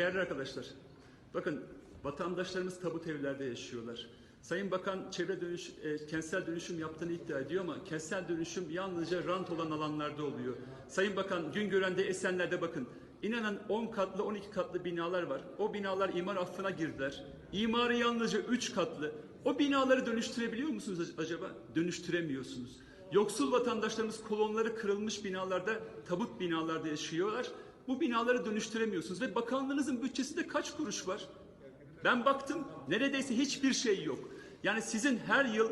değerli arkadaşlar, bakın vatandaşlarımız tabut evlerde yaşıyorlar. Sayın Bakan çevre dönüş, e, kentsel dönüşüm yaptığını iddia ediyor ama kentsel dönüşüm yalnızca rant olan alanlarda oluyor. Sayın Bakan Güngören'de Esenler'de bakın. İnanın 10 katlı 12 katlı binalar var. O binalar imar affına girdiler. İmarı yalnızca 3 katlı. O binaları dönüştürebiliyor musunuz acaba? Dönüştüremiyorsunuz. Yoksul vatandaşlarımız kolonları kırılmış binalarda, tabut binalarda yaşıyorlar. Bu binaları dönüştüremiyorsunuz ve bakanlığınızın bütçesinde kaç kuruş var? Ben baktım neredeyse hiçbir şey yok. Yani sizin her yıl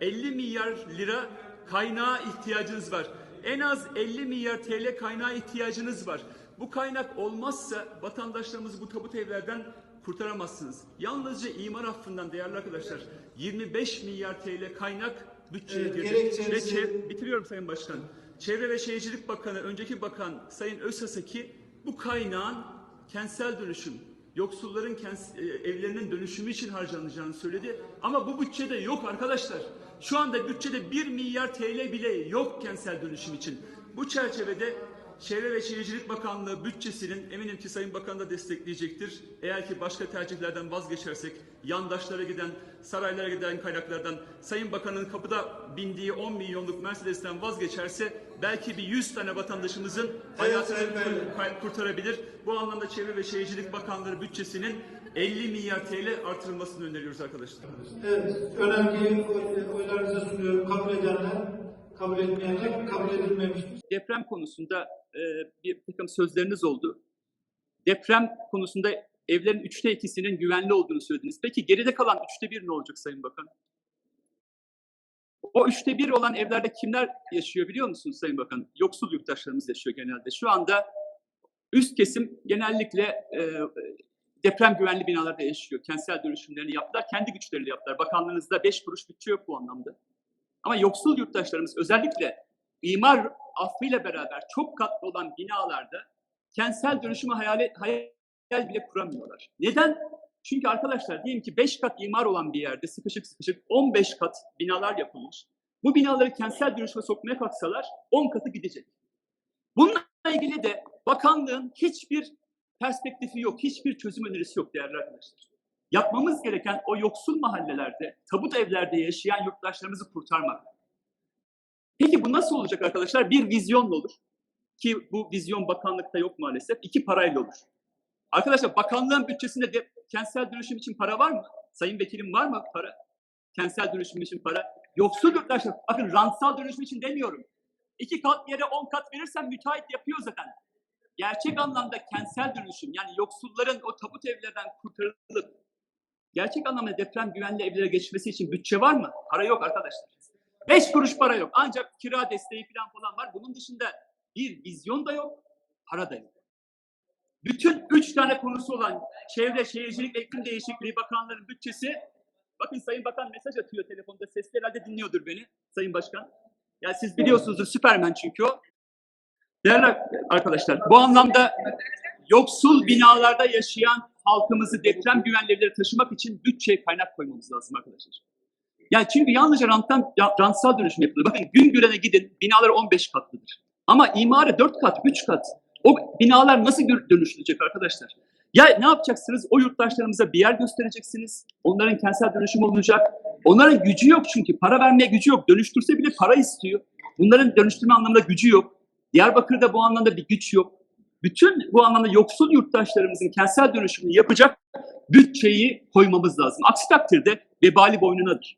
50 milyar lira kaynağa ihtiyacınız var. En az 50 milyar TL kaynağa ihtiyacınız var. Bu kaynak olmazsa vatandaşlarımızı bu tabut evlerden kurtaramazsınız. Yalnızca imar affından değerli arkadaşlar 25 milyar TL kaynak bütçeye Evet, girdi. gerekçenizi- bitiriyorum Sayın Başkan. Çevre ve Şehircilik Bakanı, önceki bakan Sayın Özhaseki bu kaynağın kentsel dönüşüm, yoksulların e, evlerinin dönüşümü için harcanacağını söyledi. Ama bu bütçede yok arkadaşlar. Şu anda bütçede 1 milyar TL bile yok kentsel dönüşüm için. Bu çerçevede Çevre ve Şehircilik Bakanlığı bütçesinin eminim ki Sayın Bakan da destekleyecektir. Eğer ki başka tercihlerden vazgeçersek, yandaşlara giden, saraylara giden kaynaklardan Sayın Bakan'ın kapıda bindiği 10 milyonluk Mercedes'ten vazgeçerse belki bir 100 tane vatandaşımızın hayatını kurtarabilir. Bu anlamda Çevre ve Şehircilik Bakanlığı bütçesinin 50 milyar TL artırılmasını öneriyoruz arkadaşlar. Evet, oy- oylarınıza sunuyorum. Kabul edenler, kabul etmeyenler kabul edilmemiştir. deprem konusunda e, bir takım sözleriniz oldu. Deprem konusunda evlerin üçte ikisinin güvenli olduğunu söylediniz. Peki geride kalan üçte bir ne olacak Sayın Bakan? O üçte bir olan evlerde kimler yaşıyor biliyor musunuz Sayın Bakan? Yoksul yurttaşlarımız yaşıyor genelde. Şu anda üst kesim genellikle e, deprem güvenli binalarda yaşıyor. Kentsel dönüşümlerini yaptılar, kendi güçleriyle yaptılar. Bakanlığınızda beş kuruş bütçe yok bu anlamda. Ama yoksul yurttaşlarımız özellikle imar affıyla beraber çok katlı olan binalarda kentsel dönüşümü hayal, hayal bile kuramıyorlar. Neden? Çünkü arkadaşlar diyelim ki 5 kat imar olan bir yerde sıkışık sıkışık 15 kat binalar yapılmış. Bu binaları kentsel dönüşüme sokmaya kalksalar 10 katı gidecek. Bununla ilgili de bakanlığın hiçbir perspektifi yok, hiçbir çözüm önerisi yok değerli arkadaşlar. Yapmamız gereken o yoksul mahallelerde, tabut evlerde yaşayan yurttaşlarımızı kurtarmak. Peki bu nasıl olacak arkadaşlar? Bir vizyonla olur. Ki bu vizyon bakanlıkta yok maalesef. İki parayla olur. Arkadaşlar bakanlığın bütçesinde de kentsel dönüşüm için para var mı? Sayın vekilim var mı para? Kentsel dönüşüm için para. Yoksul yurttaşlar, bakın rantsal dönüşüm için demiyorum. İki kat yere on kat verirsen müteahhit yapıyor zaten. Gerçek anlamda kentsel dönüşüm yani yoksulların o tabut evlerden kurtarılıp gerçek anlamda deprem güvenli evlere geçmesi için bütçe var mı? Para yok arkadaşlar. Beş kuruş para yok. Ancak kira desteği falan falan var. Bunun dışında bir vizyon da yok, para da yok. Bütün üç tane konusu olan Çevre, Şehircilik ve İklim Değişikliği Bakanlığı'nın bütçesi, bakın Sayın Bakan mesaj atıyor telefonda, sesli herhalde dinliyordur beni Sayın Başkan. Yani siz biliyorsunuzdur Süpermen çünkü o. Değerli arkadaşlar, bu anlamda yoksul binalarda yaşayan halkımızı deprem güvenli taşımak için bütçeye kaynak koymamız lazım arkadaşlar. Yani çünkü yalnızca ranttan, rantsal dönüşüm yapılır. Bakın Güngören'e gidin, binalar 15 katlıdır. Ama imarı 4 kat, 3 kat. O binalar nasıl dönüştürecek arkadaşlar? Ya ne yapacaksınız? O yurttaşlarımıza bir yer göstereceksiniz. Onların kentsel dönüşüm olacak. Onların gücü yok çünkü. Para vermeye gücü yok. Dönüştürse bile para istiyor. Bunların dönüştürme anlamında gücü yok. Diyarbakır'da bu anlamda bir güç yok. Bütün bu anlamda yoksul yurttaşlarımızın kentsel dönüşümünü yapacak bütçeyi koymamız lazım. Aksi takdirde vebali boynunadır.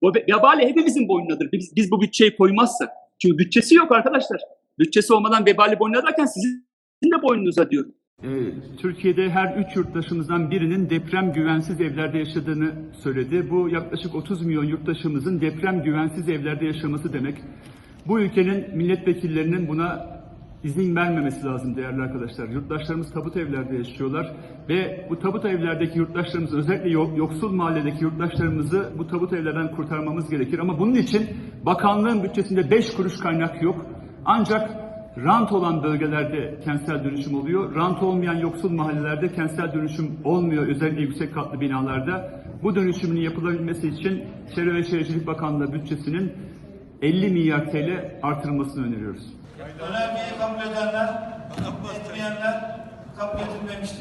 O ve- vebali hepimizin boynunadır. Biz, biz bu bütçeyi koymazsak. Çünkü bütçesi yok arkadaşlar. Bütçesi olmadan vebali boynuna derken sizin de boynunuza diyorum. Türkiye'de her üç yurttaşımızdan birinin deprem güvensiz evlerde yaşadığını söyledi. Bu yaklaşık 30 milyon yurttaşımızın deprem güvensiz evlerde yaşaması demek. Bu ülkenin milletvekillerinin buna izin vermemesi lazım değerli arkadaşlar. Yurttaşlarımız tabut evlerde yaşıyorlar ve bu tabut evlerdeki yurttaşlarımız özellikle yok- yoksul mahalledeki yurttaşlarımızı bu tabut evlerden kurtarmamız gerekir. Ama bunun için bakanlığın bütçesinde 5 kuruş kaynak yok. Ancak Rant olan bölgelerde kentsel dönüşüm oluyor. Rant olmayan yoksul mahallelerde kentsel dönüşüm olmuyor. Özellikle yüksek katlı binalarda. Bu dönüşümün yapılabilmesi için Çevre ve Şehircilik Bakanlığı bütçesinin 50 milyar TL artırılmasını öneriyoruz. Önergeyi kabul edenler, etmeyenler kabul edilmemiştir.